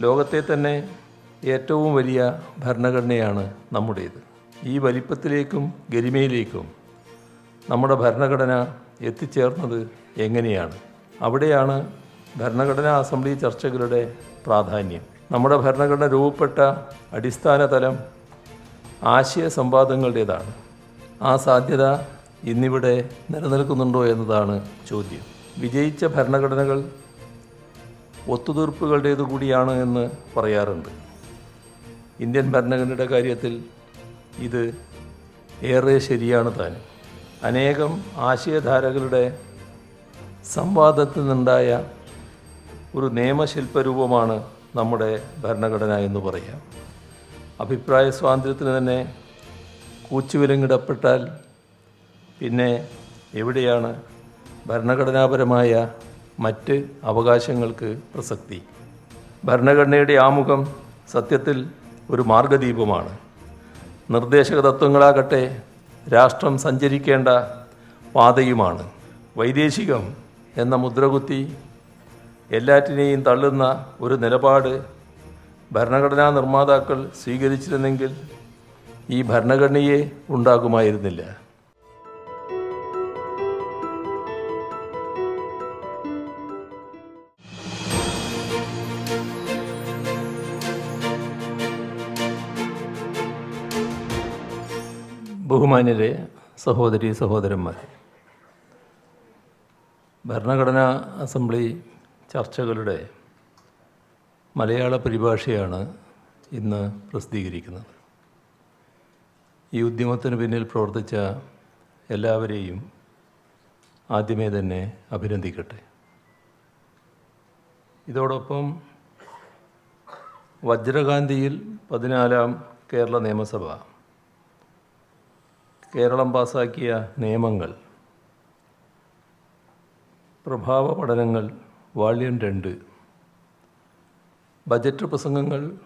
ലോകത്തെ തന്നെ ഏറ്റവും വലിയ ഭരണഘടനയാണ് നമ്മുടേത്. ഈ വലിപ്പത്തിലേക്കും ഗരിമയിലേക്കും നമ്മുടെ ഭരണഘടന എത്തിച്ചേർന്നത് എങ്ങനെയാണ്? അവിടെയാണ് ഭരണഘടനാ അസംബ്ലി ചർച്ചകളുടെ പ്രാധാന്യം. നമ്മുടെ ഭരണഘടന രൂപപ്പെട്ട അടിസ്ഥാന തലം ആശയ സംവാദങ്ങളുടേതാണ്. ആ സാധ്യത ഇന്നിവിടെ നിലനിൽക്കുന്നുണ്ടോ എന്നതാണ് ചോദ്യം. വിജയിച്ച ഭരണഘടനകൾ ഒത്തുതീർപ്പുകളുടേതു കൂടിയാണ് എന്ന് പറയാറുണ്ട്. ഇന്ത്യൻ ഭരണഘടനയുടെ കാര്യത്തിൽ ഇത് ഏറെ ശരിയാണ് താനും. അനേകം ആശയധാരകളുടെ സംവാദത്തിൽ നിന്നുണ്ടായ ഒരു നിയമശില്പരൂപമാണ് നമ്മുടെ ഭരണഘടന എന്ന് പറയാം. അഭിപ്രായ സ്വാതന്ത്ര്യത്തിന് തന്നെ കൂച്ചുവിലങ്ങിടപ്പെട്ടാൽ പിന്നെ എവിടെയാണ് ഭരണഘടനാപരമായ മറ്റ് അവകാശങ്ങൾക്ക് പ്രസക്തി. ഭരണഘടനയുടെ ആമുഖം സത്യത്തിൽ ഒരു മാർഗദീപമാണ് നിർദ്ദേശക തത്വങ്ങളാകട്ടെ രാഷ്ട്രം സഞ്ചരിക്കേണ്ട പാതയുമാണ്. വൈദേശികം എന്ന മുദ്രകുത്തി എല്ലാറ്റിനെയും തള്ളുന്ന ഒരു നിലപാട് ഭരണഘടനാ നിർമ്മാതാക്കൾ സ്വീകരിച്ചിരുന്നെങ്കിൽ ഈ ഭരണഘടനയെ ഉണ്ടാകുമായിരുന്നില്ല. ബഹുമാന്യരെ സഹോദരി സഹോദരന്മാർ ഭരണഘടനാ അസംബ്ലി ചർച്ചകളുടെ മലയാള പരിഭാഷയാണ് ഇന്ന് പ്രസിദ്ധീകരിക്കുന്നത്. ഈ ഉദ്യമത്തിന് പിന്നിൽ പ്രവർത്തിച്ച എല്ലാവരെയും ആദ്യമേ തന്നെ അഭിനന്ദിക്കട്ടെ. ഇതോടൊപ്പം വജ്രകാന്തിയിൽ പതിനാലാം കേരള നിയമസഭ കേരളം പാസാക്കിയ നിയമങ്ങൾ പ്രഭാവ പഠനങ്ങൾ വാല്യം രണ്ട്. ബജറ്റ് പ്രസംഗങ്ങൾ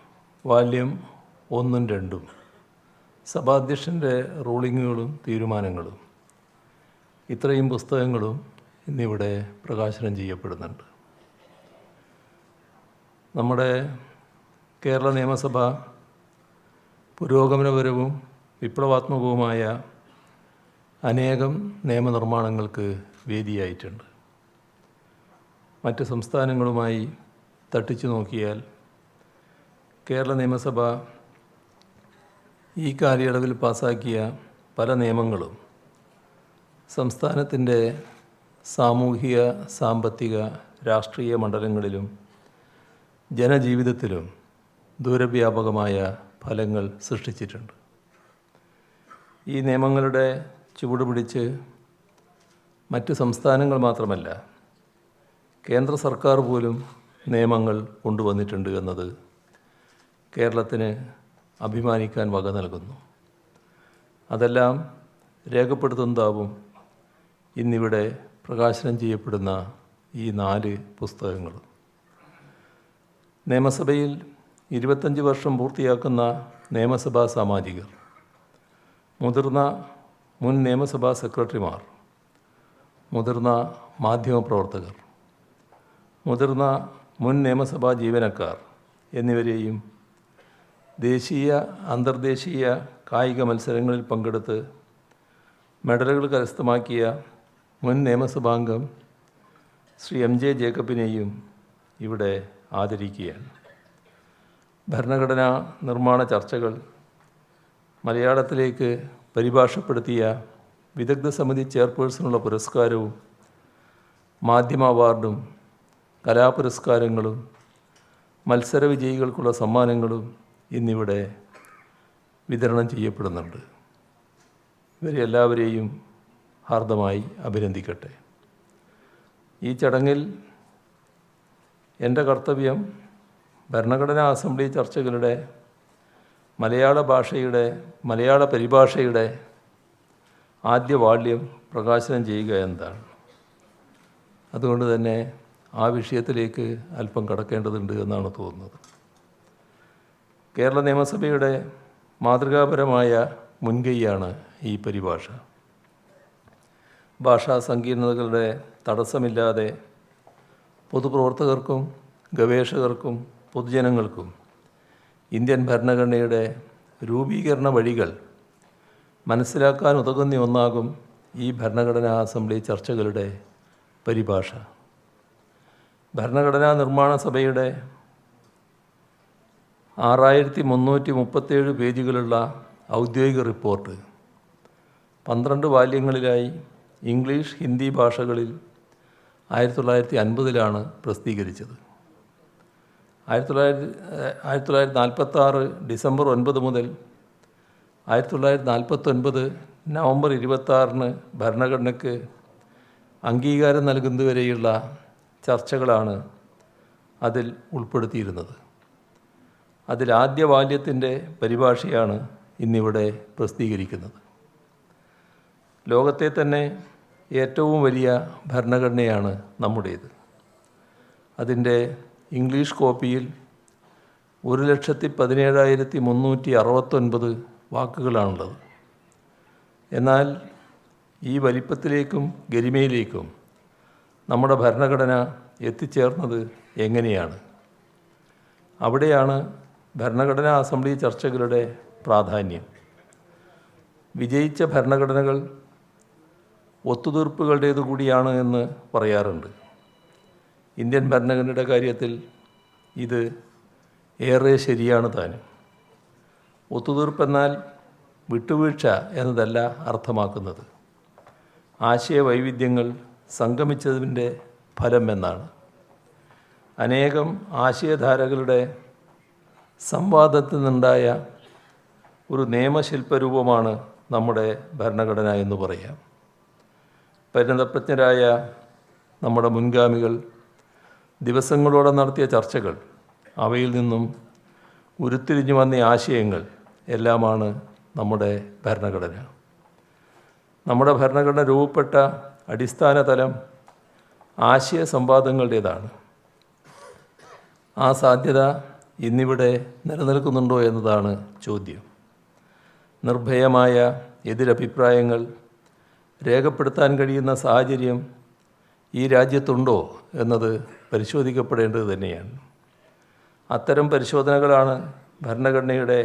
വാല്യം ഒന്നും രണ്ടും. സഭാധ്യക്ഷന്റെ റൂളിങ്ങുകളും തീരുമാനങ്ങളും ഇത്രയും പുസ്തകങ്ങളും ഇന്നിവിടെ പ്രകാശനം ചെയ്യപ്പെടുന്നുണ്ട്. നമ്മുടെ കേരള നിയമസഭ പുരോഗമനപരവും വിപ്ലവാത്മകവുമായ അനേകം നിയമനിർമ്മാണങ്ങൾക്ക് വേദിയായിട്ടുണ്ട്. മറ്റ് സംസ്ഥാനങ്ങളുമായി തട്ടിച്ചു നോക്കിയാൽ കേരള നിയമസഭ ഈ കാലയളവിൽ പാസാക്കിയ പല നിയമങ്ങളും സംസ്ഥാനത്തിന്റെ സാമൂഹിക സാമ്പത്തിക രാഷ്ട്രീയ മണ്ഡലങ്ങളിലും ജനജീവിതത്തിലും ദൂരവ്യാപകമായ ഫലങ്ങൾ സൃഷ്ടിച്ചിട്ടുണ്ട്. ഈ നിയമങ്ങളുടെ ചുവട് പിടിച്ച് മറ്റ് സംസ്ഥാനങ്ങൾ മാത്രമല്ല കേന്ദ്ര സർക്കാർ പോലും നിയമങ്ങൾ കൊണ്ടുവന്നിട്ടുണ്ട് എന്നത് കേരളത്തിന് അഭിമാനിക്കാൻ വക നൽകുന്നു. അതെല്ലാം രേഖപ്പെടുത്തുന്നതാവും ഇന്നിവിടെ പ്രകാശനം ചെയ്യപ്പെടുന്ന ഈ നാല് പുസ്തകങ്ങൾ. നിയമസഭയിൽ ഇരുപത്തഞ്ച് വർഷം പൂർത്തിയാക്കുന്ന നിയമസഭാ സാമാജികർ മുതിർന്ന മുൻ നിയമസഭാ സെക്രട്ടറിമാർ മുതിർന്ന മാധ്യമപ്രവർത്തകർ മുതിർന്ന മുൻ നിയമസഭാ ജീവനക്കാർ എന്നിവരെയും ദേശീയ അന്തർദേശീയ കായിക മത്സരങ്ങളിൽ പങ്കെടുത്ത് മെഡലുകൾ കരസ്ഥമാക്കിയ മുൻ നിയമസഭാംഗം ശ്രീ എം ജെ ജേക്കബിനെയും ഇവിടെ ആദരിക്കുകയാണ്. ഭരണഘടനാ നിർമ്മാണ ചർച്ചകൾ മലയാളത്തിലേക്ക് പരിഭാഷപ്പെടുത്തിയ വിദഗ്ധ സമിതി ചെയർപേഴ്സണുള്ള പുരസ്കാരവും മാധ്യമ അവാർഡും കലാപുരസ്കാരങ്ങളും മത്സരവിജയികൾക്കുള്ള സമ്മാനങ്ങളും ഇന്നിവിടെ വിതരണം ചെയ്യപ്പെടുന്നുണ്ട്. ഇവരെ എല്ലാവരെയും ഹാർദമായി അഭിനന്ദിക്കട്ടെ. ഈ ചടങ്ങിൽ എന്റെ കർത്തവ്യം ഭരണഘടനാ അസംബ്ലി ചർച്ചകളുടെ മലയാള ഭാഷയുടെ മലയാള പരിഭാഷയുടെ ആദ്യ വാള്യം പ്രകാശനം ചെയ്യുക എന്നതാണ്. അതുകൊണ്ട് തന്നെ ആ വിഷയത്തിലേക്ക് അല്പം കടക്കേണ്ടതുണ്ട് എന്നാണ് തോന്നുന്നത്. കേരള നിയമസഭയുടെ മാതൃകാപരമായ മുൻകൈയാണ് ഈ പരിഭാഷ. ഭാഷാ സങ്കീർണതകളുടെ തടസ്സമില്ലാതെ പൊതുപ്രവർത്തകർക്കും ഗവേഷകർക്കും പൊതുജനങ്ങൾക്കും ഇന്ത്യൻ ഭരണഘടനയുടെ രൂപീകരണ വഴികൾ മനസ്സിലാക്കാൻ ഉതകുന്ന ഒന്നാകും ഈ ഭരണഘടനാ അസംബ്ലി ചർച്ചകളുടെ പരിഭാഷ. ഭരണഘടനാ നിർമ്മാണ സഭയുടെ ആറായിരത്തി മുന്നൂറ്റി മുപ്പത്തേഴ് പേജുകളുള്ള ഔദ്യോഗിക റിപ്പോർട്ട്. പന്ത്രണ്ട് വാല്യങ്ങളിലായി ഇംഗ്ലീഷ് ഹിന്ദി ഭാഷകളിൽ ആയിരത്തി തൊള്ളായിരത്തി അൻപതിലാണ് പ്രസിദ്ധീകരിച്ചത്. ആയിരത്തി തൊള്ളായിരത്തി ആയിരത്തി തൊള്ളായിരത്തി നാൽപ്പത്താറ് ഡിസംബർ ഒൻപത് മുതൽ ആയിരത്തി തൊള്ളായിരത്തി നാൽപ്പത്തൊൻപത് നവംബർ ഇരുപത്താറിന് ഭരണഘടനയ്ക്ക് അംഗീകാരം നൽകുന്നതുവരെയുള്ള ചർച്ചകളാണ് അതിൽ ഉൾപ്പെടുത്തിയിരുന്നത്. അതിൽ ആദ്യ ബാല്യത്തിന്റെ പരിഭാഷയാണ് ഇന്നിവിടെ പ്രസിദ്ധീകരിക്കുന്നത്. ലോകത്തെ തന്നെ ഏറ്റവും വലിയ ഭരണഘടനയാണ് നമ്മുടേത്. അതിന്റെ ഇംഗ്ലീഷ് കോപ്പിയിൽ ഒരു ലക്ഷത്തി പതിനേഴായിരത്തി മുന്നൂറ്റി അറുപത്തൊൻപത് വാക്കുകളാണുള്ളത്. എന്നാൽ ഈ വലിപ്പത്തിലേക്കും ഗരിമയിലേക്കും നമ്മുടെ ഭരണഘടന എത്തിച്ചേർന്നത് എങ്ങനെയാണ്? അവിടെയാണ് ഭരണഘടനാ അസംബ്ലി ചർച്ചകളുടെ പ്രാധാന്യം. വിജയിച്ച ഭരണഘടനകൾ ഒത്തുതീർപ്പുകളുടേതു കൂടിയാണ് എന്ന് പറയാറുണ്ട്. ഇന്ത്യൻ ഭരണഘടനയുടെ കാര്യത്തിൽ ഇത് ഏറെ ശരിയാണ് താനും ഒത്തുതീർപ്പെന്നാൽ വിട്ടുവീഴ്ച എന്നതല്ല അർത്ഥമാക്കുന്നത്. ആശയവൈവിധ്യങ്ങൾ സംഗമിച്ചതിന്റെ ഫലം എന്നാണ്. അനേകം ആശയധാരകളുടെ സംവാദത്തിൽ നിന്നുണ്ടായ ഒരു നിയമശില്പരൂപമാണ് നമ്മുടെ ഭരണഘടന എന്ന് പറയാം. പരിണതപ്രജ്ഞരായ നമ്മുടെ മുൻഗാമികൾ ദിവസങ്ങളോടെ നടത്തിയ ചർച്ചകൾ അവയിൽ നിന്നും ഉരുത്തിരിഞ്ഞു വന്ന ആശയങ്ങൾ എല്ലാമാണ് നമ്മുടെ ഭരണഘടന. നമ്മുടെ ഭരണഘടന രൂപപ്പെട്ട അടിസ്ഥാന തലം ആശയ സംവാദങ്ങളുടേതാണ്. ആ സാധ്യത ഇന്നിവിടെ നിലനിൽക്കുന്നുണ്ടോ എന്നതാണ് ചോദ്യം. നിർഭയമായ എതിരഭിപ്രായങ്ങൾ രേഖപ്പെടുത്താൻ കഴിയുന്ന സാഹചര്യം ഈ രാജ്യത്തുണ്ടോ എന്നത് പരിശോധിക്കപ്പെടേണ്ടത് തന്നെയാണ്. അത്തരം പരിശോധനകളാണ് ഭരണഘടനയുടെ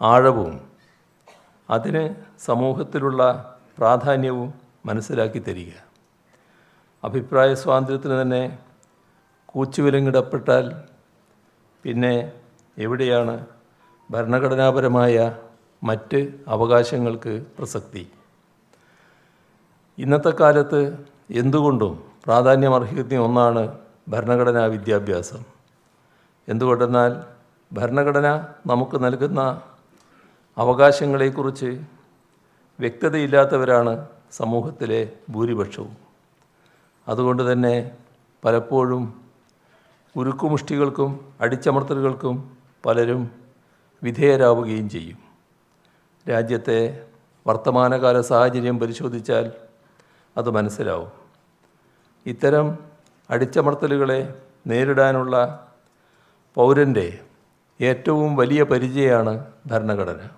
ആഴവും അതിന് സമൂഹത്തിലുള്ള പ്രാധാന്യവും മനസ്സിലാക്കി തരിക. അഭിപ്രായ സ്വാതന്ത്ര്യത്തിന് തന്നെ കൂച്ചുവിലങ്ങിടപ്പെട്ടാൽ പിന്നെ എവിടെയാണ് ഭരണഘടനാപരമായ മറ്റ് അവകാശങ്ങൾക്ക് പ്രസക്തി? ഇന്നത്തെ കാലത്ത് എന്തുകൊണ്ടും പ്രാധാന്യം അർഹിക്കുന്ന ഒന്നാണ് ഭരണഘടനാ വിദ്യാഭ്യാസം. എന്തുകൊണ്ടെന്നാൽ ഭരണഘടന നമുക്ക് നൽകുന്ന അവകാശങ്ങളെക്കുറിച്ച് വ്യക്തതയില്ലാത്തവരാണ് സമൂഹത്തിലെ ഭൂരിപക്ഷവും. അതുകൊണ്ട് തന്നെ പലപ്പോഴും ഉരുക്കുമുഷ്ടികൾക്കും അടിച്ചമർത്തലുകൾക്കും പലരും വിധേയരാവുകയും ചെയ്യും. രാജ്യത്തെ വർത്തമാനകാല സാഹചര്യം പരിശോധിച്ചാൽ അത് മനസ്സിലാവും. ഇത്തരം അടിച്ചമർത്തലുകളെ നേരിടാനുള്ള പൗരന്റെ ഏറ്റവും വലിയ പരിചയമാണ് ഭരണഘടന.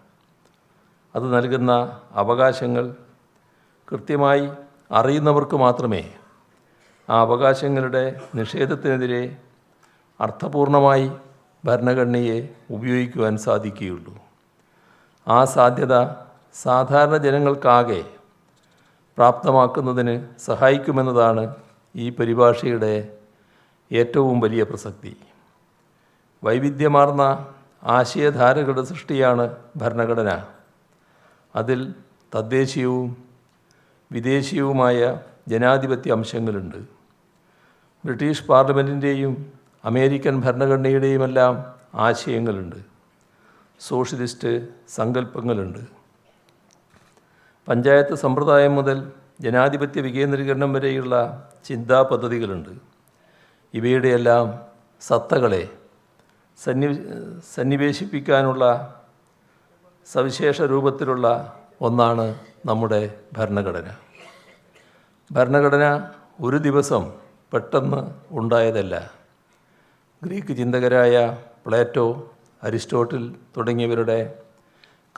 അത് നൽകുന്ന അവകാശങ്ങൾ കൃത്യമായി അറിയുന്നവർക്ക് മാത്രമേ ആ അവകാശങ്ങളുടെ നിഷേധത്തിനെതിരെ അർത്ഥപൂർണമായി ഭരണഘടനയെ ഉപയോഗിക്കുവാൻ സാധിക്കുകയുള്ളൂ. ആ സാധ്യത സാധാരണ ജനങ്ങൾക്കാകെ പ്രാപ്തമാക്കുന്നതിന് സഹായിക്കുമെന്നതാണ് ഈ പരിഭാഷയുടെ ഏറ്റവും വലിയ പ്രസക്തി. വൈവിധ്യമാർന്ന ആശയധാരകളുടെ സൃഷ്ടിയാണ് ഭരണഘടന. അതിൽ തദ്ദേശീയവും വിദേശീയവുമായ ജനാധിപത്യ അംശങ്ങളുണ്ട്. ബ്രിട്ടീഷ് പാർലമെന്റിന്റെയും അമേരിക്കൻ ഭരണഘടനയുടെയുമെല്ലാം ആശയങ്ങളുണ്ട്. സോഷ്യലിസ്റ്റ് സങ്കല്പങ്ങളുണ്ട്. പഞ്ചായത്ത് സമ്പ്രദായം മുതൽ ജനാധിപത്യ വികേന്ദ്രീകരണം വരെയുള്ള ചിന്താ പദ്ധതികളുണ്ട്. ഇവയുടെയെല്ലാം സത്തകളെ സന്നി സന്നിവേശിപ്പിക്കാനുള്ള സവിശേഷ രൂപത്തിലുള്ള ഒന്നാണ് നമ്മുടെ ഭരണഘടന. ഭരണഘടന ഒരു ദിവസം പെട്ടെന്ന് ഉണ്ടായതല്ല. ഗ്രീക്ക് ചിന്തകരായ പ്ലേറ്റോ അരിസ്റ്റോട്ടിൽ തുടങ്ങിയവരുടെ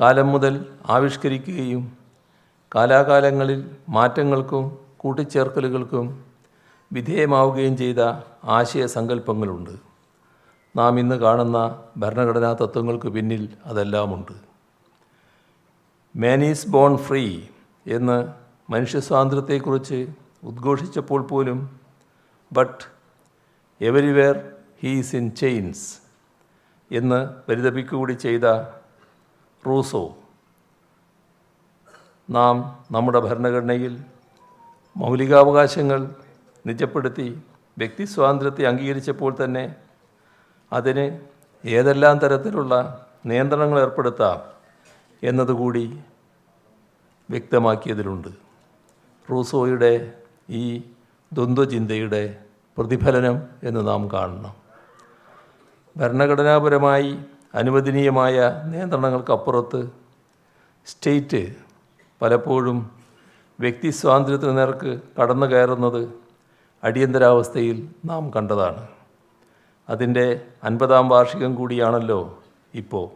കാലം മുതൽ ആവിഷ്കരിക്കുകയും കാലാകാലങ്ങളിൽ മാറ്റങ്ങൾക്കും കൂട്ടിച്ചേർക്കലുകൾക്കും വിധേയമാവുകയും ചെയ്ത ആശയസങ്കല്പങ്ങളുണ്ട് നാം ഇന്ന് കാണുന്ന ഭരണഘടനാ തത്വങ്ങൾക്ക് പിന്നിൽ അതെല്ലാമുണ്ട്. മാൻ ഈസ് ബോൺ ഫ്രീ എന്ന് മനുഷ്യ സ്വാതന്ത്ര്യത്തെക്കുറിച്ച് ഉദ്ഘോഷിച്ചപ്പോൾ പോലും but everywhere he's in chains എന്ന് പരിതപിക്കുകൂടി ചെയ്ത റൂസോ നാം നമ്മുടെ ഭരണഘടനയിൽ മൗലികാവകാശങ്ങൾ നിജപ്പെടുത്തി വ്യക്തി സ്വാതന്ത്ര്യത്തെ അംഗീകരിച്ചപ്പോൾ തന്നെ അതിന് ഏതെല്ലാം തരത്തിലുള്ള നിയന്ത്രണങ്ങൾ ഏർപ്പെടുത്താം എന്നതുകൂടി വ്യക്തമാക്കിയതിലുണ്ട്. റൂസോയുടെ ഈ ദ്വന്ദ്വചിന്തയുടെ പ്രതിഫലനം എന്ന് നാം കാണണം. ഭരണഘടനാപരമായി അനുവദനീയമായ നിയന്ത്രണങ്ങൾക്കപ്പുറത്ത് സ്റ്റേറ്റ് പലപ്പോഴും വ്യക്തി സ്വാതന്ത്ര്യത്തിന് നേർക്ക് കടന്നു കയറുന്നത് അടിയന്തരാവസ്ഥയിൽ നാം കണ്ടതാണ്. അതിന്റെ അൻപതാം വാർഷികം കൂടിയാണല്ലോ ഇപ്പോൾ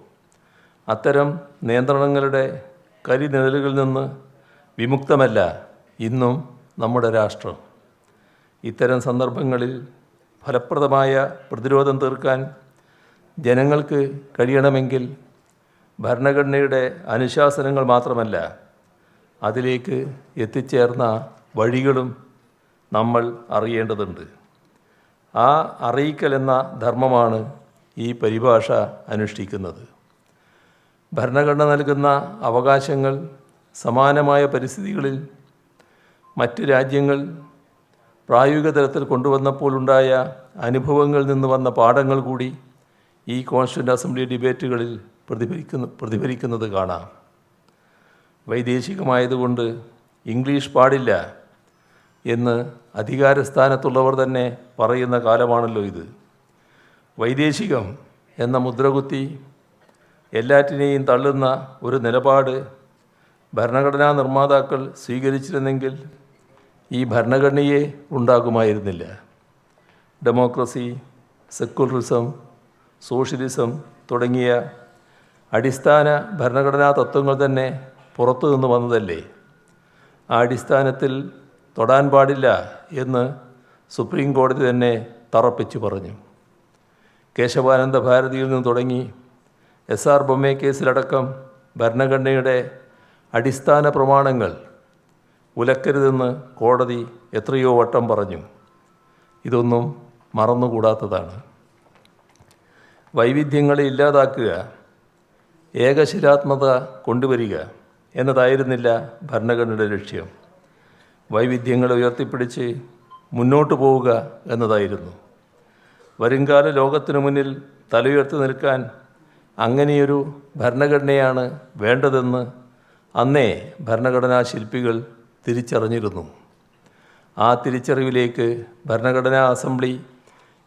അത്തരം നിയന്ത്രണങ്ങളുടെ കരിനിഴലുകളിൽ നിന്ന് വിമുക്തമല്ല ഇന്നും നമ്മുടെ രാഷ്ട്രം. ഇത്തരം സന്ദർഭങ്ങളിൽ ഫലപ്രദമായ പ്രതിരോധം തീർക്കാൻ ജനങ്ങൾക്ക് കഴിയണമെങ്കിൽ ഭരണഘടനയുടെ അനുശാസനങ്ങൾ മാത്രമല്ല അതിലേക്ക് എത്തിച്ചേർന്ന വഴികളും നമ്മൾ അറിയേണ്ടതുണ്ട്. ആ അറിയിക്കൽ എന്ന ധർമ്മമാണ് ഈ പരിഭാഷ അനുഷ്ഠിക്കുന്നത്. ഭരണഘടന നൽകുന്ന അവകാശങ്ങൾ സമാനമായ പരിസ്ഥിതികളിൽ മറ്റ് രാജ്യങ്ങൾ പ്രായോഗിക തലത്തിൽ കൊണ്ടുവന്നപ്പോൾ ഉണ്ടായ അനുഭവങ്ങളിൽ നിന്ന് വന്ന പാഠങ്ങൾ കൂടി ഈ കോൺസ്റ്റിറ്റ്യൂന്റ് അസംബ്ലി ഡിബേറ്റുകളിൽ പ്രതിഫലിക്കുന്നു പ്രതിഫലിക്കുന്നത് കാണാം. വൈദേശികമായതുകൊണ്ട് ഇംഗ്ലീഷ് പാടില്ല എന്ന് അധികാരസ്ഥാനത്തുള്ളവർ തന്നെ പറയുന്ന കാലമാണല്ലോ ഇത്. വൈദേശികം എന്ന മുദ്രകുത്തി എല്ലാറ്റിനെയും തള്ളുന്ന ഒരു നിലപാട് ഭരണഘടനാ നിർമ്മാതാക്കൾ സ്വീകരിച്ചിരുന്നെങ്കിൽ ഈ ഭരണഘടനയെ ഉണ്ടാകുമായിരുന്നില്ല. ഡെമോക്രസി സെക്കുലറിസം സോഷ്യലിസം തുടങ്ങിയ അടിസ്ഥാന ഭരണഘടനാ തത്വങ്ങൾ തന്നെ പുറത്തു നിന്ന് വന്നതല്ലേ? ആ അടിസ്ഥാനത്തിൽ തൊടാൻ പാടില്ല എന്ന് സുപ്രീം കോടതി തന്നെ തറപ്പിച്ചു പറഞ്ഞു. കേശവാനന്ദ ഭാരതിയിൽ നിന്ന് തുടങ്ങി എസ് ആർ ബൊമ്മെ കേസിലടക്കം ഭരണഘടനയുടെ അടിസ്ഥാന പ്രമാണങ്ങൾ ഉലക്കരുതെന്ന് കോടതി എത്രയോ വട്ടം പറഞ്ഞു. ഇതൊന്നും മറന്നുകൂടാത്തതാണ്. വൈവിധ്യങ്ങളെ ഇല്ലാതാക്കുക ഏകശിലാത്മത കൊണ്ടുവരിക എന്നതായിരുന്നില്ല ഭരണഘടനയുടെ ലക്ഷ്യം. വൈവിധ്യങ്ങളെ ഉയർത്തിപ്പിടിച്ച് മുന്നോട്ട് പോവുക എന്നതായിരുന്നു. വരുംകാല ലോകത്തിനു മുന്നിൽ തലയുയർത്തി നിൽക്കാൻ അങ്ങനെയൊരു ഭരണഘടനയാണ് വേണ്ടതെന്ന് അന്നേ ഭരണഘടനാ ശില്പികൾ തിരിച്ചറിഞ്ഞിരുന്നു. ആ തിരിച്ചറിവിലേക്ക് ഭരണഘടനാ അസംബ്ലി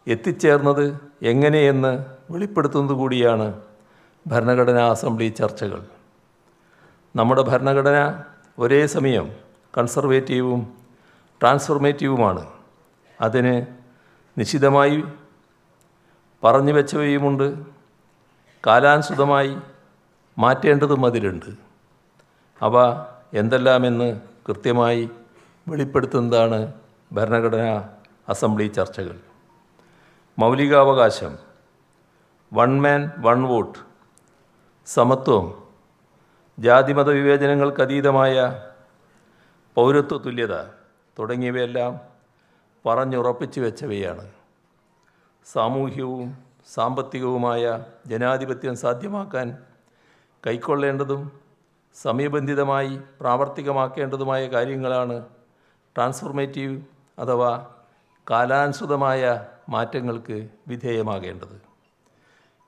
എത്തിച്ചേർന്നത് എങ്ങനെയെന്ന് വെളിപ്പെടുത്തുന്നത് കൂടിയാണ് ഭരണഘടനാ അസംബ്ലി ചർച്ചകൾ. നമ്മുടെ ഭരണഘടന ഒരേ സമയം കൺസർവേറ്റീവും ട്രാൻസ്ഫോർമേറ്റീവുമാണ്. അതിന് നിശിതമായി പറഞ്ഞു വെച്ചവയുമുണ്ട്. കാലാനുസൃതമായി മാറ്റേണ്ടതും അതിലുണ്ട്. അവ എന്തെല്ലാമെന്ന് കൃത്യമായി വെളിപ്പെടുത്തുന്നതാണ് ഭരണഘടനാ അസംബ്ലി ചർച്ചകൾ. മൗലികാവകാശം വൺ മാൻ വൺ വോട്ട് സമത്വം ജാതിമത വിവേചനങ്ങൾക്ക് അതീതമായ പൗരത്വ തുല്യത തുടങ്ങിയവയെല്ലാം പറഞ്ഞുറപ്പിച്ചു വെച്ചവയാണ്. സാമൂഹ്യവും സാമ്പത്തികവുമായ ജനാധിപത്യം സാധ്യമാക്കാൻ കൈക്കൊള്ളേണ്ടതും സമയബന്ധിതമായി പ്രാവർത്തികമാക്കേണ്ടതുമായ കാര്യങ്ങളാണ് ട്രാൻസ്ഫോർമേറ്റീവ് അഥവാ കാലാനുസൃതമായ മാറ്റങ്ങൾക്ക് വിധേയമാകേണ്ടത്.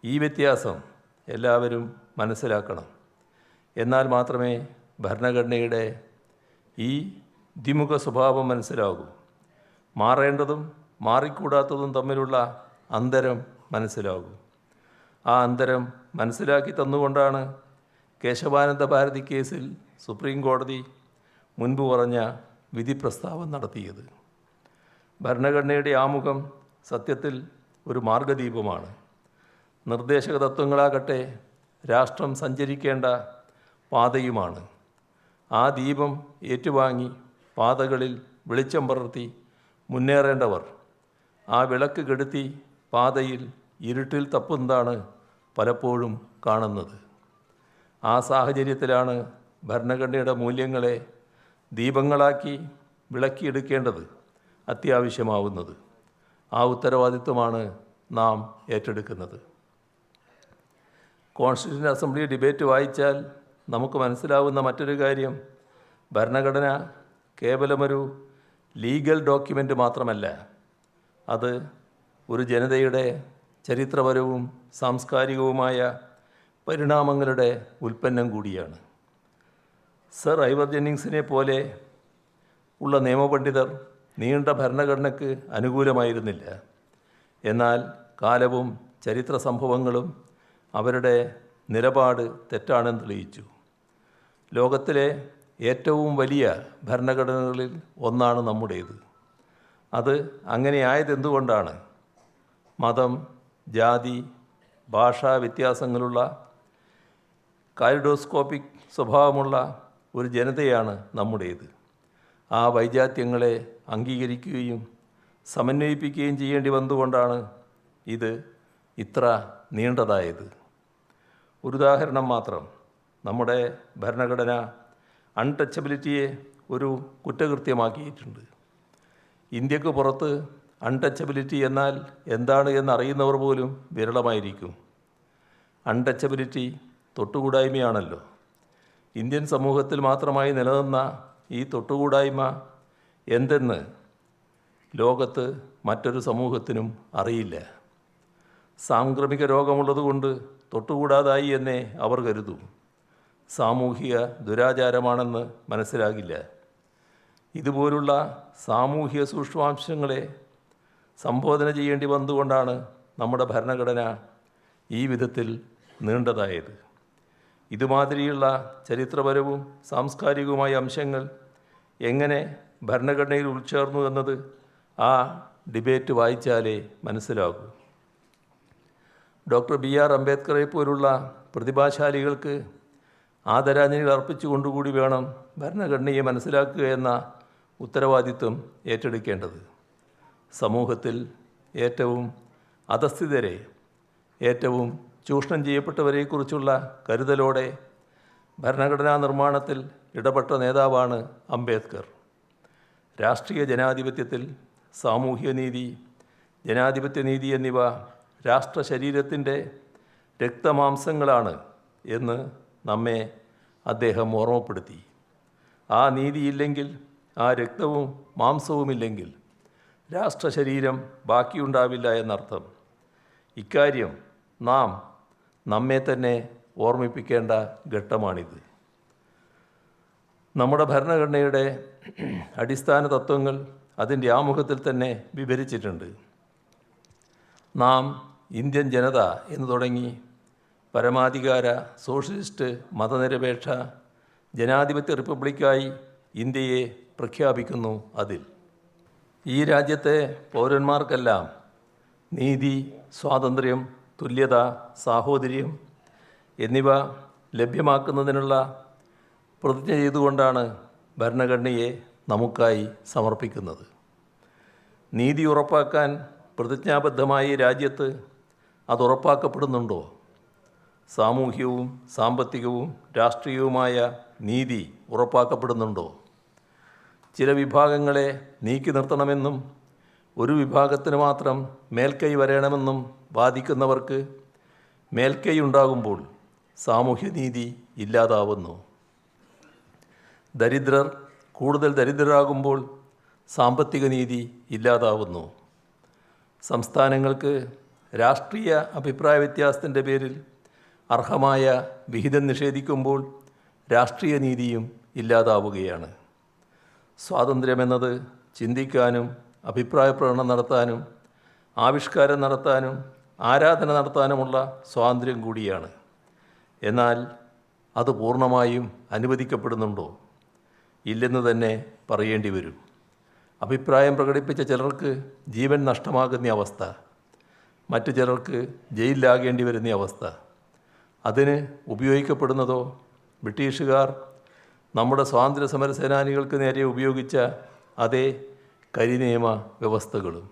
ഈ വ്യത്യാസം എല്ലാവരും മനസ്സിലാക്കണം. എന്നാൽ മാത്രമേ ഭരണഘടനയുടെ ഈ ദ്വിമുഖ സ്വഭാവം മനസ്സിലാകൂ. മാറേണ്ടതും മാറിക്കൂടാത്തതും തമ്മിലുള്ള അന്തരം മനസ്സിലാകൂ. ആ അന്തരം മനസ്സിലാക്കി തന്നുകൊണ്ടാണ് കേശവാനന്ദ ഭാരതി കേസിൽ സുപ്രീം കോടതി മുൻപ് പറഞ്ഞ വിധി പ്രസ്താവം നടത്തിയത്. ഭരണഘടനയുടെ ആമുഖം സത്യത്തിൽ ഒരു മാർഗദീപമാണ്. നിർദ്ദേശക തത്വങ്ങളാകട്ടെ രാഷ്ട്രം സഞ്ചരിക്കേണ്ട പാതയുമാണ്. ആ ദീപം ഏറ്റുവാങ്ങി പാതകളിൽ വെളിച്ചം പടർത്തി മുന്നേറേണ്ടവർ. ആ വിളക്ക് കെടുത്തി പാതയിൽ ഇരുട്ടിൽ തപ്പുന്നതാണ് പലപ്പോഴും കാണുന്നത്. ആ സാഹചര്യത്തിലാണ് ഭരണഘടനയുടെ മൂല്യങ്ങളെ ദീപങ്ങളാക്കി വിളക്കിയെടുക്കേണ്ടത് അത്യാവശ്യമാവുന്നത്. ആ ഉത്തരവാദിത്വമാണ് നാം ഏറ്റെടുക്കുന്നത്. കോൺസ്റ്റിറ്റ്യൂഷൻ അസംബ്ലി ഡിബേറ്റ് വായിച്ചാൽ നമുക്ക് മനസ്സിലാവുന്ന മറ്റൊരു കാര്യം. ഭരണഘടന കേവലമൊരു ലീഗൽ ഡോക്യുമെന്റ് മാത്രമല്ല. അത് ഒരു ജനതയുടെ ചരിത്രപരവും സാംസ്കാരികവുമായ പരിണാമങ്ങളുടെ ഉൽപ്പന്നം കൂടിയാണ്. സർ ഐവർ ജെന്നിങ്സിനെ പോലെ ഉള്ള നിയമപണ്ഡിതർ നീണ്ട ഭരണഘടനയ്ക്ക് അനുകൂലമായിരുന്നില്ല. എന്നാൽ കാലവും ചരിത്ര സംഭവങ്ങളും അവരുടെ നിലപാട് തെറ്റാണെന്ന് തെളിയിച്ചു. ലോകത്തിലെ ഏറ്റവും വലിയ ഭരണഘടനകളിൽ ഒന്നാണ് നമ്മുടേത്. അത് അങ്ങനെയായതെന്തുകൊണ്ടാണ് മതം ജാതി ഭാഷാ വ്യത്യാസങ്ങളുള്ള കാലിഡോസ്കോപ്പിക് സ്വഭാവമുള്ള ഒരു ജനതയാണ് നമ്മുടേത്. ആ വൈജാത്യങ്ങളെ അംഗീകരിക്കുകയും സമന്വയിപ്പിക്കുകയും ചെയ്യേണ്ടി വന്നുകൊണ്ടാണ് ഇത് ഇത്ര നീണ്ടതായത്. ഒരു ഉദാഹരണം മാത്രം. നമ്മുടെ ഭരണഘടന അൺടച്ചബിലിറ്റിയെ ഒരു കുറ്റകൃത്യമാക്കിയിട്ടുണ്ട്. ഇന്ത്യയ്ക്ക് പുറത്ത് അൺടച്ചബിലിറ്റി എന്നാൽ എന്താണ് എന്നറിയുന്നവർ പോലും വിരളമായിരിക്കും. അൺടച്ചബിലിറ്റി തൊട്ടുകൂടായ്മയാണല്ലോ. ഇന്ത്യൻ സമൂഹത്തിൽ മാത്രമായി നിലനിന്ന ഈ തൊട്ടുകൂടായ്മ എന്തെന്ന് ലോകത്ത് മറ്റൊരു സമൂഹത്തിനും അറിയില്ല. സാംക്രമിക രോഗമുള്ളതുകൊണ്ട് തൊട്ടുകൂടാതായി എന്നേ അവർ കരുതൂ. സാമൂഹിക ദുരാചാരമാണെന്ന് മനസ്സിലാകില്ല. ഇതുപോലുള്ള സാമൂഹിക സൂക്ഷ്മാംശങ്ങളെ സംബോധന ചെയ്യേണ്ടി വന്നുകൊണ്ടാണ് നമ്മുടെ ഭരണഘടന ഈ വിധത്തിൽ നീണ്ടതായത്. ഇതുമാതിരിയുള്ള ചരിത്രപരവും സാംസ്കാരികവുമായ അംശങ്ങൾ എങ്ങനെ ഭരണഘടനയിൽ ഉൾച്ചേർന്നു എന്നത് ആ ഡിബേറ്റ് വായിച്ചാലേ മനസ്സിലാകൂ. ഡോക്ടർ ബി ആർ അംബേദ്കറെ പോലുള്ള പ്രതിഭാശാലികൾക്ക് ആദരാഞ്ജലികൾ അർപ്പിച്ചുകൊണ്ടുകൂടി വേണം ഭരണഘടനയെ മനസ്സിലാക്കുക എന്ന ഉത്തരവാദിത്വം ഏറ്റെടുക്കേണ്ടത്. സമൂഹത്തിൽ ഏറ്റവും അധസ്ഥിതരെ ഏറ്റവും ചൂഷണം ചെയ്യപ്പെട്ടവരെക്കുറിച്ചുള്ള കരുതലോടെ ഭരണഘടനാ നിർമ്മാണത്തിൽ ഇടപെട്ട നേതാവാണ് അംബേദ്കർ. രാഷ്ട്രീയ ജനാധിപത്യത്തിൽ സാമൂഹ്യ നീതി ജനാധിപത്യ നീതി എന്നിവ രാഷ്ട്ര ശരീരത്തിന്റെ രക്തമാംസങ്ങളാണ് എന്ന് നമ്മെ അദ്ദേഹം ഓർമ്മപ്പെടുത്തി. ആ നീതിയില്ലെങ്കിൽ ആ രക്തവും മാംസവുമില്ലെങ്കിൽ രാഷ്ട്രശരീരം ബാക്കിയുണ്ടാവില്ല എന്നർത്ഥം. ഇക്കാര്യം നാം നമ്മെ തന്നെ ഓർമ്മിപ്പിക്കേണ്ട ഘട്ടമാണിത്. നമ്മുടെ ഭരണഘടനയുടെ അടിസ്ഥാന തത്വങ്ങൾ അതിന്റെ ആമുഖത്തിൽ തന്നെ വിവരിച്ചിട്ടുണ്ട്. നാം ഇന്ത്യൻ ജനത എന്ന് തുടങ്ങി പരമാധികാര സോഷ്യലിസ്റ്റ് മതനിരപേക്ഷ ജനാധിപത്യ റിപ്പബ്ലിക്കായി ഇന്ത്യയെ പ്രഖ്യാപിക്കുന്നു അതിൽ. ഈ രാജ്യത്തെ പൗരന്മാർക്കെല്ലാം നീതി സ്വാതന്ത്ര്യം തുല്യത സാഹോദര്യം എന്നിവ ലഭ്യമാക്കുന്നതിനുള്ള പ്രതിജ്ഞ ചെയ്തുകൊണ്ടാണ് ഭരണഘടനയെ നമുക്കായി സമർപ്പിക്കുന്നത്. നീതി ഉറപ്പാക്കാൻ പ്രതിജ്ഞാബദ്ധമായ രാജ്യത്ത് അത് ഉറപ്പാക്കപ്പെടുന്നുണ്ടോ? സാമൂഹ്യവും സാമ്പത്തികവും രാഷ്ട്രീയവുമായ നീതി ഉറപ്പാക്കപ്പെടുന്നുണ്ടോ? ചില വിഭാഗങ്ങളെ നീക്കി നിർത്തണമെന്നും ഒരു വിഭാഗത്തിന് മാത്രം മേൽക്കൈ വരണമെന്നും വാദിക്കുന്നവർക്ക് മേൽക്കൈ ഉണ്ടാകുമ്പോൾ സാമൂഹ്യനീതി ഇല്ലാതാവുന്നു. ദരിദ്രർ കൂടുതൽ ദരിദ്രരാകുമ്പോൾ സാമ്പത്തിക നീതി ഇല്ലാതാവുന്നു. സംസ്ഥാനങ്ങൾക്ക് രാഷ്ട്രീയ അഭിപ്രായ വ്യത്യാസത്തിന്റെ പേരിൽ അർഹമായ വിഹിതം നിഷേധിക്കുമ്പോൾ രാഷ്ട്രീയ നീതിയും ഇല്ലാതാവുകയാണ്. സ്വാതന്ത്ര്യമെന്നത് ചിന്തിക്കാനും അഭിപ്രായ പ്രകടനം നടത്താനും ആവിഷ്കാരം നടത്താനും ആരാധന നടത്താനുമുള്ള സ്വാതന്ത്ര്യം കൂടിയാണ്. എന്നാൽ അത് പൂർണമായും അനുവദിക്കപ്പെടുന്നുണ്ടോ? ഇല്ലെന്ന് തന്നെ പറയേണ്ടി വരും. അഭിപ്രായം പ്രകടിപ്പിച്ച ചിലർക്ക് ജീവൻ നഷ്ടമാകുന്ന അവസ്ഥ മറ്റു ചിലർക്ക് ജയിലിലാകേണ്ടി വരുന്ന അവസ്ഥ. അതിന് ഉപയോഗിക്കപ്പെടുന്നതോ? ബ്രിട്ടീഷുകാർ നമ്മുടെ സ്വാതന്ത്ര്യ സമര സേനാനികൾക്ക് നേരെ ഉപയോഗിച്ച അതേ കരിനിയമ വ്യവസ്ഥകളും.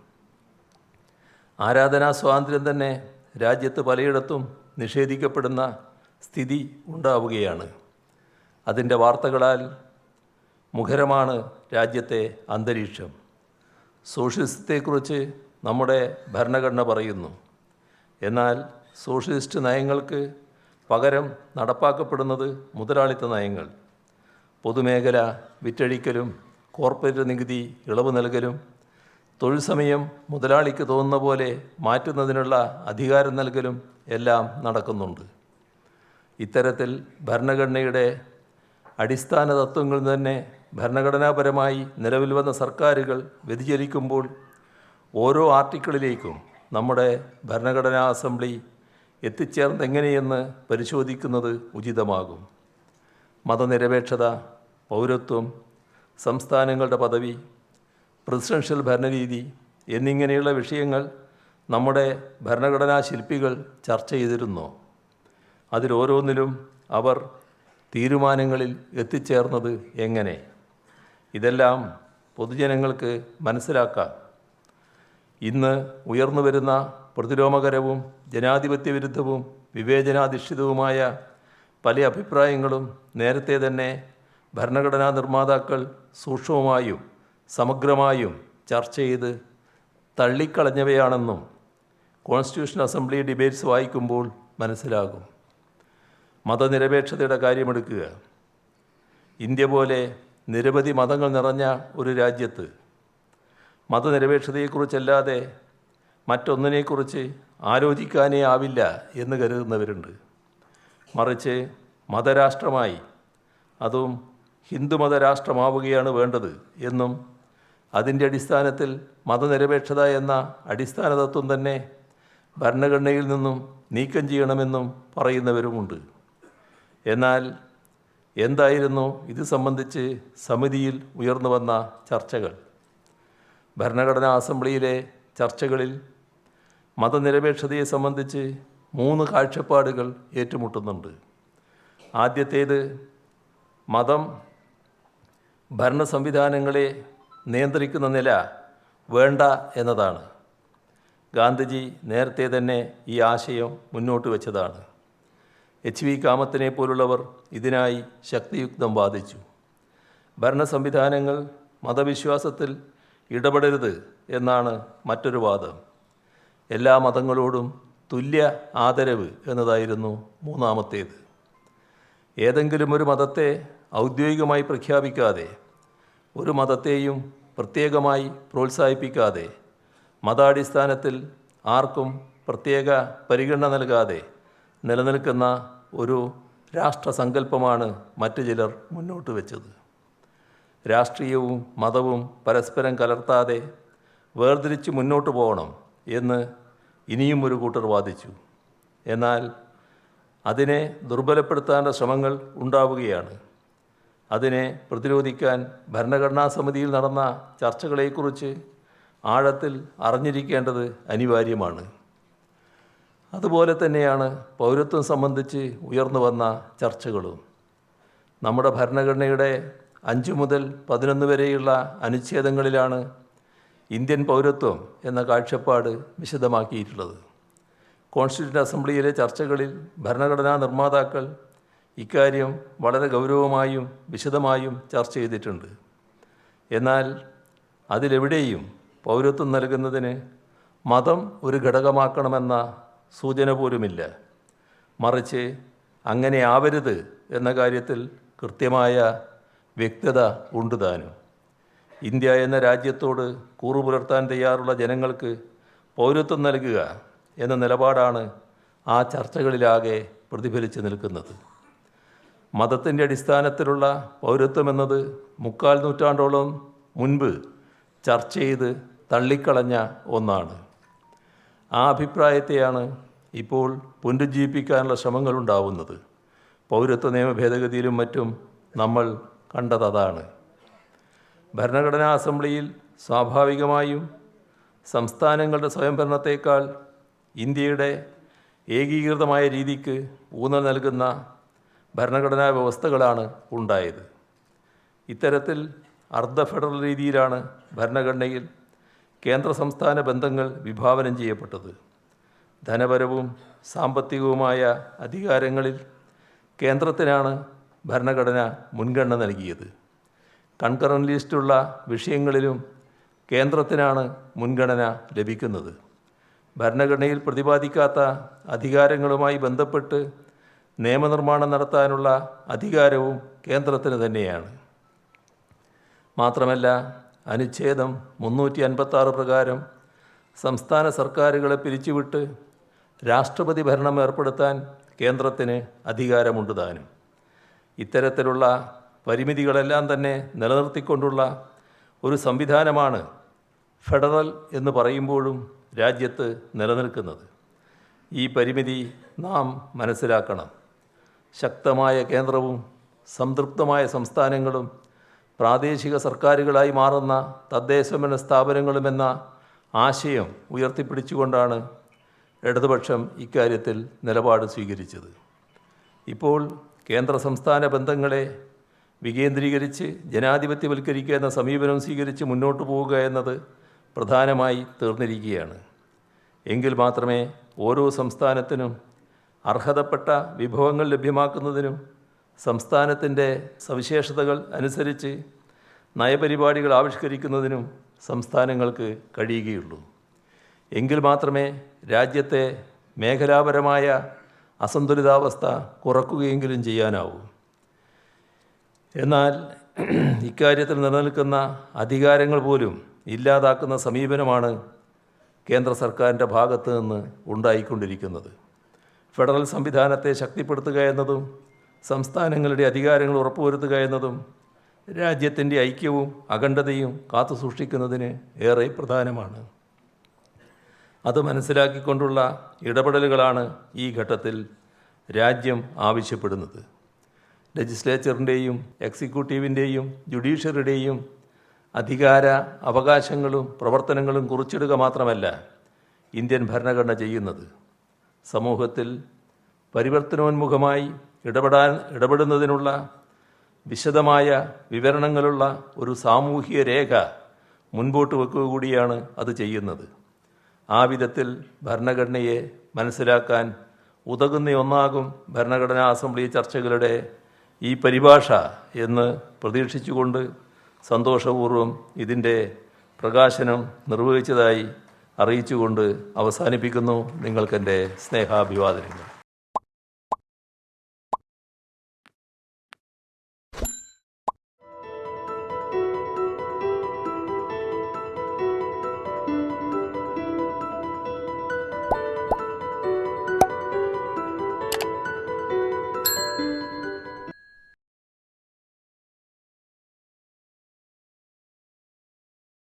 ആരാധനാ സ്വാതന്ത്ര്യം തന്നെ രാജ്യത്ത് പലയിടത്തും നിഷേധിക്കപ്പെടുന്ന സ്ഥിതി ഉണ്ടാവുകയാണ്. അതിന്റെ വാർത്തകളാൽ മുഖരമാണ് രാജ്യത്തെ അന്തരീക്ഷം. സോഷ്യലിസത്തെക്കുറിച്ച് നമ്മുടെ ഭരണഘടന പറയുന്നു. എന്നാൽ സോഷ്യലിസ്റ്റ് നയങ്ങൾക്ക് പകരം നടപ്പാക്കപ്പെടുന്നത് മുതലാളിത്ത നയങ്ങൾ. പൊതുമേഖല വിറ്റഴിക്കലും കോർപ്പറേറ്റ് നികുതി ഇളവ് നൽകലും തൊഴിൽ സമയം മുതലാളിക്ക് തോന്നുന്ന പോലെ മാറ്റുന്നതിനുള്ള അധികാരം നൽകലും എല്ലാം നടക്കുന്നുണ്ട്. ഇത്തരത്തിൽ ഭരണഘടനയുടെ അടിസ്ഥാന തത്വങ്ങൾ തന്നെ ഭരണഘടനാപരമായി നിലവിൽ വന്ന സർക്കാരുകൾ വ്യതിചലിക്കുമ്പോൾ ഓരോ ആർട്ടിക്കിളിലേക്കും നമ്മുടെ ഭരണഘടനാ അസംബ്ലി എത്തിച്ചേർന്നെങ്ങനെയെന്ന് പരിശോധിക്കുന്നത് ഉചിതമാകും. മതനിരപേക്ഷത പൗരത്വം സംസ്ഥാനങ്ങളുടെ പദവി പ്രസിഡൻഷ്യൽ ഭരണരീതി എന്നിങ്ങനെയുള്ള വിഷയങ്ങൾ നമ്മുടെ ഭരണഘടനാ ശില്പികൾ ചർച്ച ചെയ്തിരുന്നു. അതിലോരോന്നിലും അവർ തീരുമാനങ്ങളിൽ എത്തിച്ചേർന്നത് എങ്ങനെ? ഇതെല്ലാം പൊതുജനങ്ങൾക്ക് മനസ്സിലാക്കാം. ഇന്ന് ഉയർന്നു വരുന്ന പ്രതിലോമകരവും ജനാധിപത്യ വിരുദ്ധവും വിവേചനാധിഷ്ഠിതവുമായ പല അഭിപ്രായങ്ങളും നേരത്തെ തന്നെ ഭരണഘടനാ നിർമ്മാതാക്കൾ സൂക്ഷ്മമായും സമഗ്രമായും ചർച്ച ചെയ്ത് തള്ളിക്കളഞ്ഞവയാണെന്നും കോൺസ്റ്റിറ്റ്യൂഷൻ അസംബ്ലി ഡിബേറ്റ്സ് വായിക്കുമ്പോൾ മനസ്സിലാകും. മതനിരപേക്ഷതയുടെ കാര്യമെടുക്കുക. ഇന്ത്യ പോലെ നിരവധി മതങ്ങൾ നിറഞ്ഞ ഒരു രാജ്യത്ത് മതനിരപേക്ഷതയെക്കുറിച്ചല്ലാതെ മറ്റൊന്നിനെക്കുറിച്ച് ആലോചിക്കാനേ ആവില്ല എന്ന് കരുതുന്നവരുണ്ട്. മറിച്ച് മതരാഷ്ട്രമായി അതും ഹിന്ദുമത രാഷ്ട്രമാവുകയാണ് വേണ്ടത് എന്നും അതിന്റെ അടിസ്ഥാനത്തിൽ മതനിരപേക്ഷത എന്ന അടിസ്ഥാന തത്വം തന്നെ ഭരണഘടനയിൽ നിന്നും നീക്കം ചെയ്യണമെന്നും പറയുന്നവരുമുണ്ട്. എന്നാൽ എന്തായിരുന്നു ഇത് സംബന്ധിച്ച് സമിതിയിൽ ഉയർന്നു വന്ന ചർച്ചകൾ? ഭരണഘടനാ അസംബ്ലിയിലെ ചർച്ചകളിൽ മതനിരപേക്ഷതയെ സംബന്ധിച്ച് മൂന്ന് കാഴ്ചപ്പാടുകൾ ഏറ്റുമുട്ടുന്നുണ്ട്. ആദ്യത്തേത് മതം ഭരണ സംവിധാനങ്ങളെ നിയന്ത്രിക്കുന്ന നില വേണ്ട എന്നതാണ്. ഗാന്ധിജി നേരത്തെ തന്നെ ഈ ആശയം മുന്നോട്ട് വെച്ചതാണ്. എച്ച് വി കാമത്തിനെ പോലുള്ളവർ ഇതിനായി ശക്തിയുക്തം വാദിച്ചു. ഭരണ സംവിധാനങ്ങൾ മതവിശ്വാസത്തിൽ ഇടപെടരുത് എന്നാണ് മറ്റൊരു വാദം. എല്ലാ മതങ്ങളോടും തുല്യ ആദരവ് എന്നതായിരുന്നു മൂന്നാമത്തേത്. ഏതെങ്കിലും ഒരു മതത്തെ ഔദ്യോഗികമായി പ്രഖ്യാപിക്കാതെ ഒരു മതത്തെയും പ്രത്യേകമായി പ്രോത്സാഹിപ്പിക്കാതെ മതാടിസ്ഥാനത്തിൽ ആർക്കും പ്രത്യേക പരിഗണന നൽകാതെ നിലനിൽക്കുന്ന ഒരു രാഷ്ട്രസങ്കല്പമാണ് മറ്റു ചിലർ മുന്നോട്ട് വെച്ചത്. രാഷ്ട്രീയവും മതവും പരസ്പരം കലർത്താതെ വേർതിരിച്ച് മുന്നോട്ട് പോകണം എന്ന് ഇനിയും ഒരു കൂട്ടർ വാദിച്ചു. എന്നാൽ അതിനെ ദുർബലപ്പെടുത്താനുള്ള ശ്രമങ്ങൾ ഉണ്ടാവുകയാണ്. അതിനെ പ്രതിരോധിക്കാൻ ഭരണഘടനാ സമിതിയിൽ നടന്ന ചർച്ചകളെക്കുറിച്ച് ആഴത്തിൽ അറിഞ്ഞിരിക്കേണ്ടത് അനിവാര്യമാണ്. അതുപോലെ തന്നെയാണ് പൗരത്വം സംബന്ധിച്ച് ഉയർന്നു വന്ന ചർച്ചകളും. നമ്മുടെ ഭരണഘടനയുടെ അഞ്ച് മുതൽ പതിനൊന്ന് വരെയുള്ള അനുച്ഛേദങ്ങളിലാണ് ഇന്ത്യൻ പൗരത്വം എന്ന കാഴ്ചപ്പാട് വിശദമാക്കിയിട്ടുള്ളത്. കോൺസ്റ്റിറ്റ്യൂട്ട് അസംബ്ലിയിലെ ചർച്ചകളിൽ ഭരണഘടനാ നിർമ്മാതാക്കൾ ഇക്കാര്യം വളരെ ഗൗരവമായും വിശദമായും ചർച്ച ചെയ്തിട്ടുണ്ട്. എന്നാൽ അതിലെവിടെയും പൗരത്വം നൽകുന്നതിന് മതം ഒരു ഘടകമാക്കണമെന്ന സൂചന പോലുമില്ല. മറിച്ച് അങ്ങനെ ആവരുത് എന്ന കാര്യത്തിൽ കൃത്യമായ വ്യക്തത ഉണ്ട് താനും. ഇന്ത്യ എന്ന രാജ്യത്തോട് കൂറു പുലർത്താൻ തയ്യാറുള്ള ജനങ്ങൾക്ക് പൗരത്വം നൽകുക എന്ന നിലപാടാണ് ആ ചർച്ചകളിലാകെ പ്രതിഫലിച്ച് നിൽക്കുന്നത്. മതത്തിന്റെ അടിസ്ഥാനത്തിലുള്ള പൗരത്വം എന്നത് മുക്കാൽ നൂറ്റാണ്ടോളം മുൻപ് ചർച്ച ചെയ്ത് തള്ളിക്കളഞ്ഞ ഒന്നാണ്. ആ അഭിപ്രായത്തെയാണ് ഇപ്പോൾ പുനരുജ്ജീവിപ്പിക്കാനുള്ള ശ്രമങ്ങളുണ്ടാവുന്നത്. പൗരത്വ നിയമ ഭേദഗതിയിലും മറ്റും നമ്മൾ കണ്ടതാണ് ഭരണഘടനാ അസംബ്ലിയിൽ സ്വാഭാവികമായും സംസ്ഥാനങ്ങളുടെ സ്വയംഭരണത്തേക്കാൾ ഇന്ത്യയുടെ ഏകീകൃതമായ രീതിക്ക് ഊന്നൽ നൽകുന്ന ഭരണഘടനാ വ്യവസ്ഥകളാണ് ഉണ്ടായത്. ഇത്തരത്തിൽ അർദ്ധ ഫെഡറൽ രീതിയിലാണ് ഭരണഘടനയിൽ കേന്ദ്ര സംസ്ഥാന ബന്ധങ്ങൾ വിഭാവനം ചെയ്യപ്പെട്ടത്. ധനപരവും സാമ്പത്തികവുമായ അധികാരങ്ങളിൽ കേന്ദ്രത്തിനാണ് ഭരണഘടന മുൻഗണന നൽകിയത്. കൺകറൻ ലിസ്റ്റുള്ള വിഷയങ്ങളിലും കേന്ദ്രത്തിനാണ് മുൻഗണന ലഭിക്കുന്നത്. ഭരണഘടനയിൽ പ്രതിപാദിക്കാത്ത അധികാരങ്ങളുമായി ബന്ധപ്പെട്ട് നിയമനിർമ്മാണം നടത്താനുള്ള അധികാരവും കേന്ദ്രത്തിന് തന്നെയാണ്. മാത്രമല്ല അനുച്ഛേദം മുന്നൂറ്റി അൻപത്താറ് പ്രകാരം സംസ്ഥാന സർക്കാരുകളെ പിരിച്ചുവിട്ട് രാഷ്ട്രപതി ഭരണം ഏർപ്പെടുത്താൻ കേന്ദ്രത്തിന് അധികാരമുണ്ട് താനും. ഇത്തരത്തിലുള്ള പരിമിതികളെല്ലാം തന്നെ നിലനിർത്തിക്കൊണ്ടുള്ള ഒരു സംവിധാനമാണ് ഫെഡറൽ എന്ന് പറയുമ്പോഴും രാജ്യത്ത് നിലനിൽക്കുന്നത്. ഈ പരിമിതി നാം മനസ്സിലാക്കണം. ശക്തമായ കേന്ദ്രവും സംതൃപ്തമായ സംസ്ഥാനങ്ങളും പ്രാദേശിക സർക്കാരുകളായി മാറുന്ന തദ്ദേശമെന്ന സ്ഥാപനങ്ങളുമെന്ന ആശയം ഉയർത്തിപ്പിടിച്ചുകൊണ്ടാണ് ഇടതുപക്ഷം ഇക്കാര്യത്തിൽ നിലപാട് സ്വീകരിച്ചത്. ഇപ്പോൾ കേന്ദ്ര സംസ്ഥാന ബന്ധങ്ങളെ വികേന്ദ്രീകരിച്ച് ജനാധിപത്യവൽക്കരിക്കുക എന്ന സമീപനം സ്വീകരിച്ച് മുന്നോട്ട് പോവുക എന്നത് പ്രധാനമായി തീർന്നിരിക്കുകയാണ്. എങ്കിൽ മാത്രമേ ഓരോ സംസ്ഥാനത്തിനും അർഹതപ്പെട്ട വിഭവങ്ങൾ ലഭ്യമാക്കുന്നതിനും സംസ്ഥാനത്തിന്റെ സവിശേഷതകൾ അനുസരിച്ച് നയപരിപാടികൾ ആവിഷ്കരിക്കുന്നതിനും സംസ്ഥാനങ്ങൾക്ക് കഴിയുകയുള്ളൂ. എങ്കിൽ മാത്രമേ രാജ്യത്തെ മേഖലാപരമായ അസന്തുലിതാവസ്ഥ കുറക്കുകയെങ്കിലും ചെയ്യാനാവൂ. എന്നാൽ ഇക്കാര്യത്തിൽ നിലനിൽക്കുന്ന അധികാരങ്ങൾ പോലും ഇല്ലാതാക്കുന്ന സമീപനമാണ് കേന്ദ്ര സർക്കാരിന്റെ ഭാഗത്ത് നിന്ന് ഉണ്ടായിക്കൊണ്ടിരിക്കുന്നത്. ഫെഡറൽ സംവിധാനത്തെ ശക്തിപ്പെടുത്തുക എന്നതും സംസ്ഥാനങ്ങളുടെ അധികാരങ്ങൾ ഉറപ്പുവരുത്തുക എന്നതും രാജ്യത്തിന്റെ ഐക്യവും അഖണ്ഡതയും കാത്തുസൂക്ഷിക്കുന്നതിന് ഏറെ പ്രധാനമാണ്. അത് മനസ്സിലാക്കിക്കൊണ്ടുള്ള ഇടപെടലുകളാണ് ഈ ഘട്ടത്തിൽ രാജ്യം ആവശ്യപ്പെടുന്നത്. ലെജിസ്ലേച്ചറിന്റെയും എക്സിക്യൂട്ടീവിന്റെയും ജുഡീഷ്യറിയുടെയും അധികാര അവകാശങ്ങളും പ്രവർത്തനങ്ങളും കുറിച്ചിടുക മാത്രമല്ല ഇന്ത്യൻ ഭരണഘടന ചെയ്യുന്നത്. സമൂഹത്തിൽ പരിവർത്തനോന്മുഖമായി ഇടപെടാൻ ഇടപെടുന്നതിനുള്ള വിശദമായ വിവരണങ്ങളുള്ള ഒരു സാമൂഹിക രേഖ മുൻപോട്ട് വെക്കുക കൂടിയാണ് അത് ചെയ്യുന്നത്. ആ വിധത്തിൽ ഭരണഘടനയെ മനസ്സിലാക്കാൻ ഉതകുന്ന ഒന്നാകും ഭരണഘടനാ അസംബ്ലി ചർച്ചകളുടെ ഈ പരിഭാഷ എന്ന് പ്രതീക്ഷിച്ചുകൊണ്ട് സന്തോഷപൂർവം ഇതിന്റെ പ്രകാശനം നിർവഹിച്ചതായി അറിയിച്ചുകൊണ്ട് അവസാനിപ്പിക്കുന്നു നിങ്ങൾക്കെന്റെ സ്നേഹാഭിവാദനങ്ങൾ.